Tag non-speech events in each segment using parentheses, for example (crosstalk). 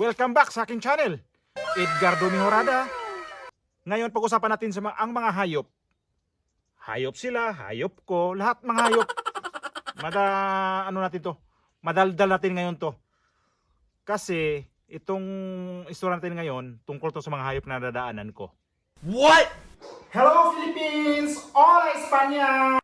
Welcome back sa aking channel, Edgardo Mihorada. Ngayon pag-usapan natin sa mga, ang mga hayop. Hayop sila, hayop ko, lahat mga hayop. Mada, ano natin to? Madaldal natin ngayon to. Kasi itong istorya natin ngayon tungkol to sa mga hayop na nadaanan ko. What? Hello Philippines! Hola España!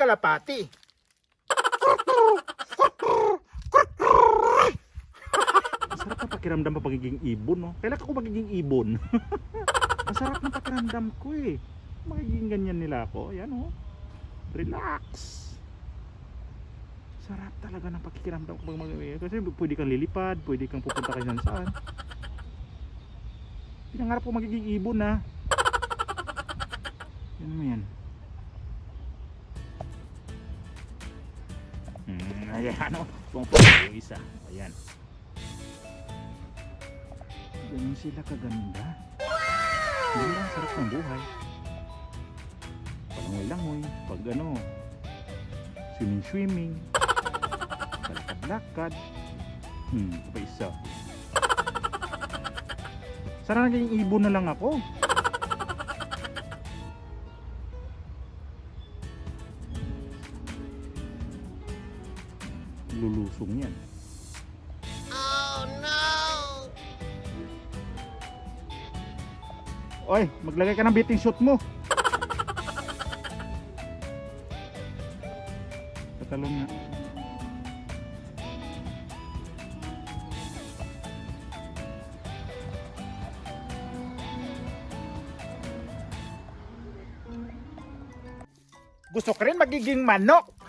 Kalapati. Masarap na pakiramdam pa pagiging ibon, no? Kailan ako magiging ibon? (laughs) Masarap na pakiramdam ko eh. Magiging ganyan nila ako. Ayan, oh. Relax. Sarap talaga ng pakikiramdam ko pag mag Kasi pwede kang lilipad, pwede kang pupunta kay saan. Pinangarap ko magiging ibon na. Yan mo yan. Ayan o. Kung yung isa. Ayan. Ganyan sila kaganda. Hindi lang sarap ng buhay. Palangoy-langoy. Pag ano, swimming-swimming. Kalakad-lakad. Hmm, pa isa. Sana naging ibon na lang ako. Lulusong yan. Oy, maglagay ka ng beating shoot mo. Tatalon nga. Gusto ko rin magiging manok.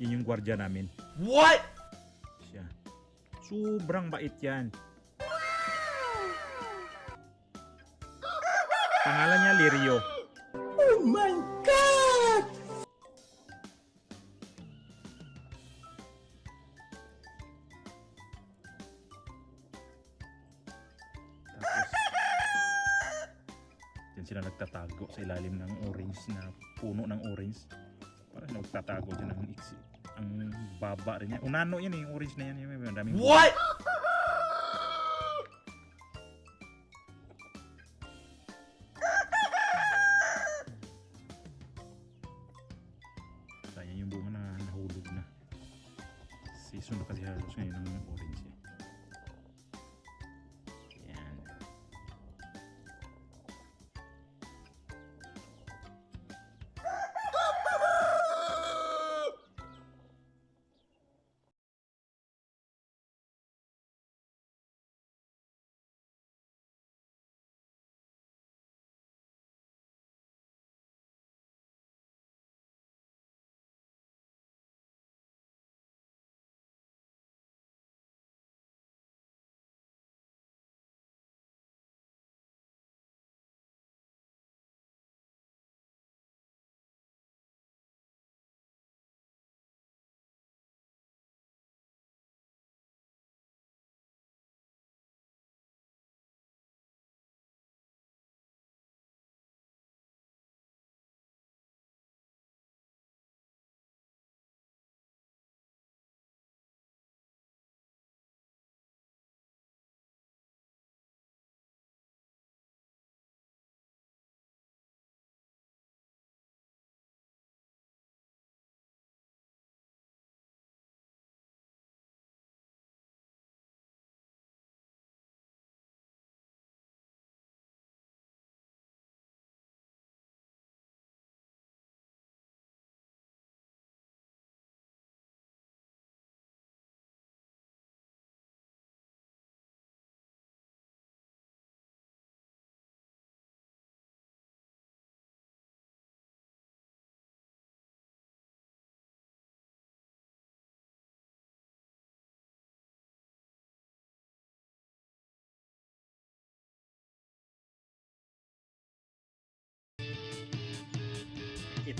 Yun yung gwardiya namin. What? Siya. Sobrang bait yan. Pangalan niya Lirio. Oh my god! Tapos, dyan sila nagtatago sa ilalim ng orange na puno ng orange. Parang nagtatago dyan ng iksi. Ang baba rin yan. Unano yan eh, yung orange yan. Yung daming What?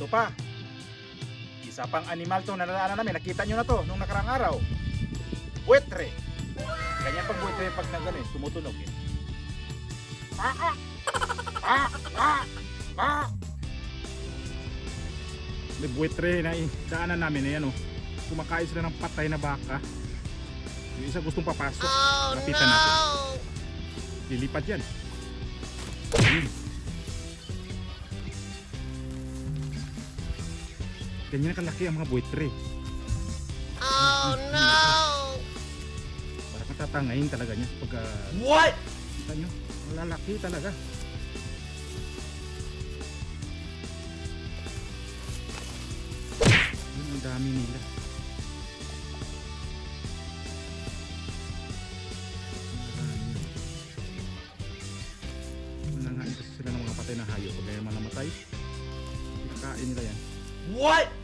Ito pa. Isa pang animal to na nadaanan namin. Nakita nyo na to nung nakarang araw. Buetre. Ganyan pag buetre pag nag ano, eh, tumutunog eh. Ah, ah. Ah, ah. May buetre na eh, daanan namin na yan oh. Kumakain sila ng patay na baka. Yung isa gustong papasok. Lapitan natin. Lilipad yan. Ayun. Ganyan kalaki ang mga buitre. Oh no! Parang matatangayin talaga niya pag uh, What? kita nyo. Malalaki talaga. Yun ang dami nila. Nangangain kasi sila ng mga patay na hayop. Pag may mga namatay, kinakain nila yan. What?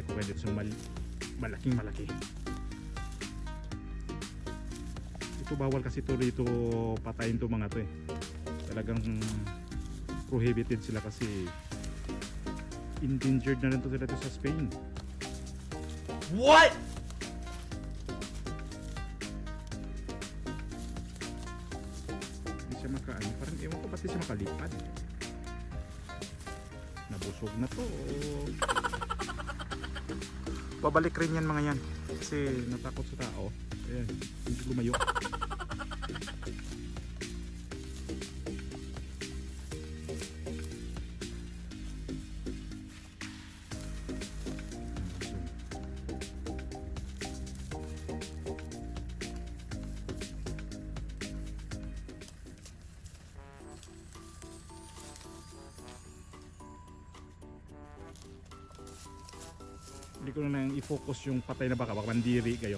Balik ko mal malaking malaki. Ito bawal kasi to dito patayin to mga to eh. Talagang prohibited sila kasi endangered na rin to sila dito sa Spain. What? Hindi siya maka ano, parang ewan ko ba't di siya makalipad. Nabusog na to. Babalik rin yan mga yan. Kasi natakot sa tao. Ayan, hindi lumayo. Hindi ko na lang i-focus yung patay na baka, baka mandiri kayo.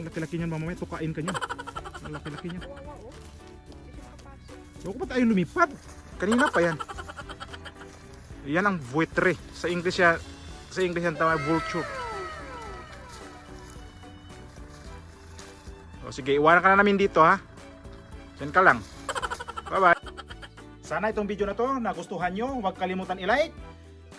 Ang laki-laki niyan mamamaya, tukain ka niya. Ang laki-laki niya. kawawa. Hindi siya makapasok. So, kung ba tayo lumipad? Kanina pa yan. Yan ang buitre. Sa English yan, sa English yan tawag vulture. O sige, iwanan ka na namin dito ha. Diyan ka lang. Sana itong video na to nagustuhan nyo. Huwag kalimutan i-like,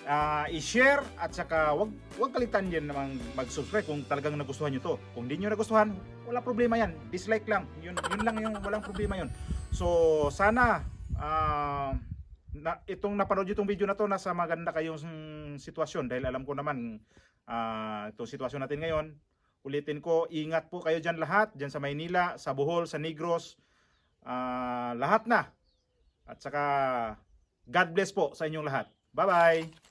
ah, i-share, at saka huwag, huwag kalitan din namang mag-subscribe kung talagang nagustuhan nyo to. Kung di nyo nagustuhan, wala problema yan. Dislike lang. Yun, yun lang yung walang problema yun. So, sana ah, na, itong napanood nyo itong video na to nasa maganda kayong sitwasyon dahil alam ko naman ah, itong sitwasyon natin ngayon. Ulitin ko, ingat po kayo dyan lahat, dyan sa Maynila, sa Bohol, sa Negros, ah, lahat na. At saka, God bless po sa inyong lahat. Bye-bye!